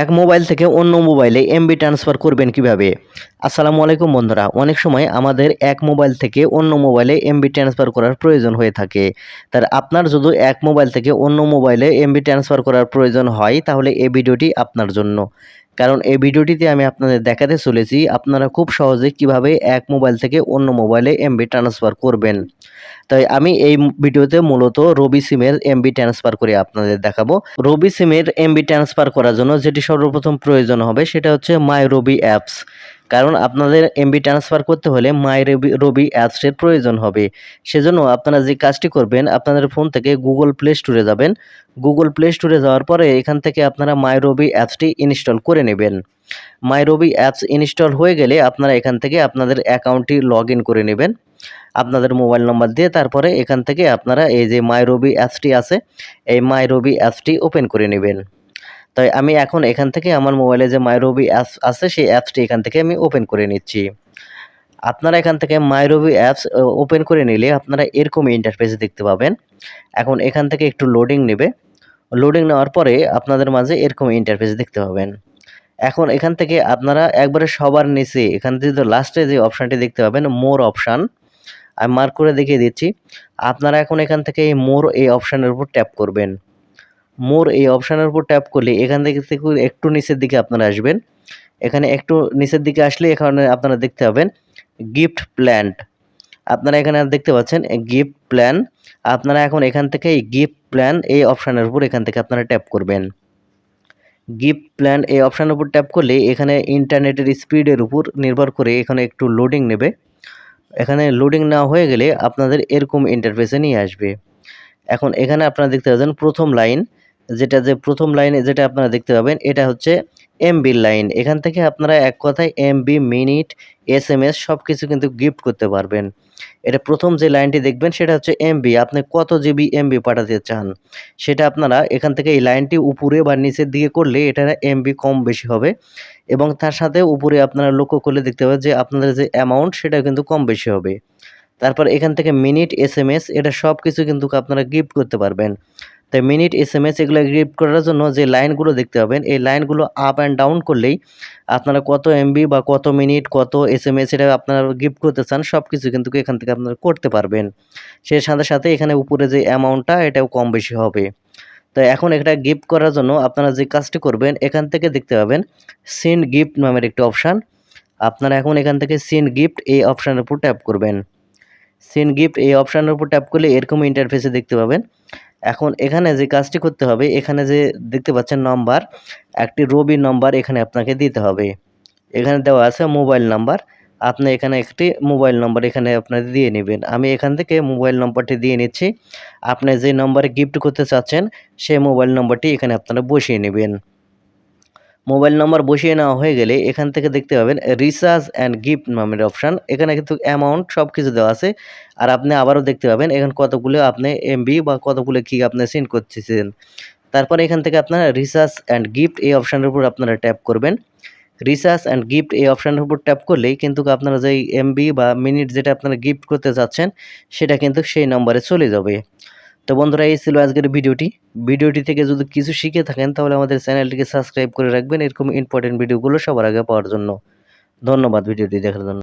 এক মোবাইল থেকে অন্য মোবাইলে এমবি ট্রান্সফার করবেন কীভাবে? আসসালামু আলাইকুম বন্ধুরা, অনেক সময় আমাদের এক মোবাইল থেকে অন্য মোবাইলে এমবি ট্রান্সফার করার প্রয়োজন হয়ে থাকে। তার আপনার যদি এক মোবাইল থেকে অন্য মোবাইলে এমবি ট্রান্সফার করার প্রয়োজন হয়, তাহলে এই ভিডিওটি আপনার জন্য। কারণ এই ভিডিওটিতে আমি আপনাদের দেখাতে চলেছি আপনারা খুব সহজে কীভাবে এক মোবাইল থেকে অন্য মোবাইলে এমবি ট্রান্সফার করবেন। তাই আমি এই ভিডিওতে মূলত রবি সিমের এমবি ট্রান্সফার করে আপনাদের দেখাবো। রবি সিমের এমবি ট্রান্সফার করার জন্য যেটি সর্বপ্রথম প্রয়োজন হবে সেটা হচ্ছে মাই রবি অ্যাপস কারণ আপনাদের এমবি ট্রান্সফার করতে হলে মাই রবি অ্যাপসের প্রয়োজন হবে। সেজন্য আপনারা যে কাজটি করবেন, আপনাদের ফোন থেকে গুগল প্লে স্টোরে যাবেন। গুগল প্লে স্টোরে যাওয়ার পরে এখান থেকে আপনারা মাই রবি অ্যাপসটি ইনস্টল করে নেবেন। মাই রবি অ্যাপস ইনস্টল হয়ে গেলে আপনারা এখান থেকে আপনাদের অ্যাকাউন্টটি লগ করে নেবেন। আপনাদের মোবাইল নম্বর দিয়ে তারপরে এখান থেকে আপনারা এই যে মাই রবি অ্যাপসটি আছে, এই মাই রবি অ্যাপসটি ওপেন করে নেবেন। তাই আমি এখন এখান থেকে আমার মোবাইলে যে মাই রবি অ্যাপস আছে, সেই অ্যাপসটি এখান থেকে আমি ওপেন করে নিচ্ছি। আপনারা এখান থেকে মাই রবি অ্যাপস ওপেন করে নিলে আপনারা এরকম ইন্টারফেস দেখতে পাবেন। এখন এখান থেকে একটু লোডিং নেবে। লোডিং নেওয়ার পরে আপনাদের মাঝে এরকম ইন্টারফেস দেখতে পাবেন। এখন এখান থেকে আপনারা একবারে সবার নিচে, এখান থেকে তো লাস্টে যে অপশানটি দেখতে পাবেন মোর অপশান আমি মার্ক করে দেখিয়ে দিচ্ছি। আপনারা এখন এখান থেকে মোর এই অপশানের উপর ট্যাপ করবেন। মোর এই অপশানের উপর ট্যাপ করলে এখান থেকে একটু নিচের দিকে আপনারা আসবেন। এখানে একটু নিচের দিকে আসলে এখানে আপনারা দেখতে পাবেন গিফট প্ল্যান্ট আপনারা এখানে দেখতে পাচ্ছেন গিফট প্ল্যান আপনারা এখন এখান থেকে এই গিফট প্ল্যান এই অপশানের উপর এখান থেকে আপনারা ট্যাপ করবেন। গিফট প্ল্যান এই অপশানের উপর ট্যাপ করলে এখানে ইন্টারনেটের স্পিডের উপর নির্ভর করে এখানে একটু লোডিং নেবে। এখানে লোডিং না হয়ে গেলে আপনাদের এরকম ইন্টারফেসে নিয়ে আসবে। এখন এখানে আপনারা দেখতে পাচ্ছেন প্রথম লাইন যেটা যে প্রথম লাইনে যেটা আপনারা দেখতে পাবেন, এটা হচ্ছে এমবি লাইন এখান থেকে আপনারা এক কথায় MB minute S M S সব কিছু কিন্তু গিফট করতে পারবেন। এটা প্রথম যে লাইনটি দেখবেন, সেটা হচ্ছে এমবি আপনি কত জিবি এমবি পাঠাতে চান, সেটা আপনারা এখান থেকে এই লাইনটি উপরে বা নিচের দিকে করলে এটা এমবি কম বেশি হবে। এবং তার সাথে উপরে আপনারা লক্ষ্য করলে দেখতে পাবেন যে আপনাদের যে অ্যামাউন্ট সেটা কিন্তু কম বেশি হবে। তারপর এখান থেকে মিনিট এস এম এস এটা সব কিছু কিন্তু আপনারা গিফট করতে পারবেন। তাই মিনিট এস এম এস এগুলো গিফট করার জন্য যে লাইনগুলো দেখতে পাবেন, এই লাইনগুলো আপ অ্যান্ড ডাউন করলেই আপনারা কত এমবি বা কত মিনিট, কত এস এম এস এটা আপনারা গিফট করতে চান সব কিছু কিন্তু এখান থেকে আপনারা করতে পারবেন। সেই সাথে সাথে এখানে উপরে যে অ্যামাউন্টটা এটাও কম বেশি হবে। তো এখন এটা গিফট করার জন্য আপনারা যে কাজটি করবেন, এখান থেকে দেখতে পাবেন সিন গিফট নামের একটি অপশান আপনারা এখন এখান থেকে সিন গিফট এই অপশানের উপর ট্যাপ করবেন। সিন গিফট এই অপশানের উপর ট্যাপ করলে এরকম ইন্টারফেসে দেখতে পাবেন। এখন এখানে যে কাজটি করতে হবে, এখানে যে দেখতে পাচ্ছেন নম্বর একটি রবি নাম্বার এখানে আপনাকে দিতে হবে। এখানে দেওয়া আছে মোবাইল নাম্বার আপনি এখানে একটি মোবাইল নম্বর এখানে আপনার দিয়ে নেবেন। আমি এখান থেকে মোবাইল নম্বরটি দিয়ে নিচ্ছি। আপনি যে নম্বরে গিফট করতে চাচ্ছেন, সেই মোবাইল নম্বরটি এখানে আপনারা বসিয়ে নেবেন। মোবাইল নম্বর বসিয়ে নেওয়া হয়ে গেলে এখান থেকে দেখতে পাবেন রিচার্জ অ্যান্ড গিফট নামের অপশান এখানে কিন্তু অ্যামাউন্ট সব কিছু দেওয়া আছে। আর আপনি আবারও দেখতে পাবেন এখানে কতগুলো আপনি এমবি বা কতগুলো কি আপনি সেন্ড করতেছেন। তারপরে এখান থেকে আপনারা রিচার্জ অ্যান্ড গিফট এই অপশানের উপর আপনারা ট্যাপ করবেন। রিচার্জ অ্যান্ড গিফট এই অপশানের উপর ট্যাপ করলেই কিন্তু আপনারা যেই এমবি বা মিনিট যেটা আপনারা গিফট করতে চাচ্ছেন, সেটা কিন্তু সেই নম্বরে চলে যাবে। তো বন্ধুরা, এই ছিল আজকের ভিডিওটি। ভিডিওটি থেকে যদি কিছু শিখে থাকেন, তাহলে আমাদের চ্যানেলটিকে সাবস্ক্রাইব করে রাখবেন। এরকম ইম্পর্টেন্ট ভিডিওগুলো সবার আগে পাওয়ার জন্য। ধন্যবাদ ভিডিওটি দেখার জন্য।